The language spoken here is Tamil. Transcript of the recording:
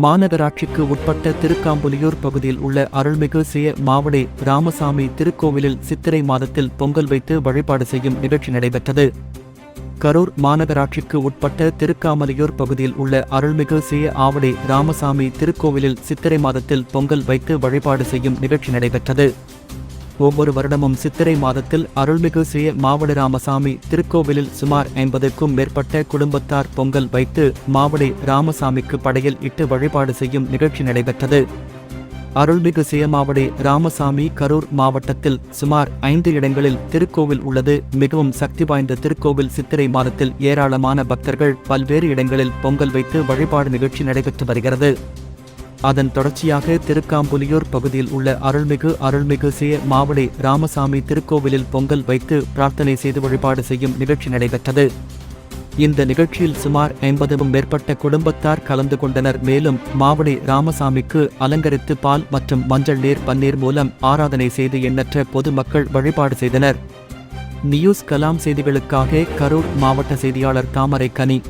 மாநகராட்சிக்கு உட்பட்ட திருக்காம்புலியூர் பகுதியில் உள்ள அருள்மிகு சிய மாவடி ராமசாமி திருக்கோவிலில் சித்திரை மாதத்தில் பொங்கல் வைத்து வழிபாடு செய்யும் நிகழ்ச்சி நடைபெற்றது. கரூர் மாநகராட்சிக்கு உட்பட்ட திருக்காமலையூர் பகுதியில் உள்ள அருள்மிகு சிய ஆவடி ராமசாமி திருக்கோவிலில் சித்திரை மாதத்தில் பொங்கல் வைத்து வழிபாடு செய்யும் நிகழ்ச்சி நடைபெற்றது. ஒவ்வொரு வருடமும் சித்திரை மாதத்தில் அருள்மிகு ஸ்ரீ மாவடி ராமசாமி திருக்கோவிலில் சுமார் ஐம்பதுக்கும் மேற்பட்ட குடும்பத்தார் பொங்கல் வைத்து மாவடி ராமசாமிக்கு படையில் இட்டு வழிபாடு செய்யும் நிகழ்ச்சி நடைபெற்றது. அருள்மிகு சுயமாவடி ராமசாமி கரூர் மாவட்டத்தில் சுமார் ஐந்து இடங்களில் திருக்கோவில் உள்ளது. மிகவும் சக்தி வாய்ந்த திருக்கோவில் சித்திரை மாதத்தில் ஏராளமான பக்தர்கள் பல்வேறு இடங்களில் பொங்கல் வைத்து வழிபாடு நிகழ்ச்சி நடைபெற்று வருகிறது. அதன் தொடர்ச்சியாக திருக்காம்புலியூர் பகுதியில் உள்ள அருள்மிகு அருள்மிகு சே மாவளி ராமசாமி திருக்கோவிலில் பொங்கல் வைத்து பிரார்த்தனை செய்து வழிபாடு செய்யும் நிகழ்ச்சி நடைபெற்றது. இந்த நிகழ்ச்சியில் சுமார் ஐம்பதுக்கும் மேற்பட்ட குடும்பத்தார் கலந்து கொண்டனர். மேலும் மாவடி ராமசாமிக்கு அலங்கரித்து பால் மற்றும் மஞ்சள் நீர் பன்னீர் மூலம் ஆராதனை செய்து எண்ணற்ற பொதுமக்கள் வழிபாடு செய்தனர். நியூஸ் கலாம் செய்திகளுக்காக கரூர் மாவட்ட செய்தியாளர் தாமரை கனி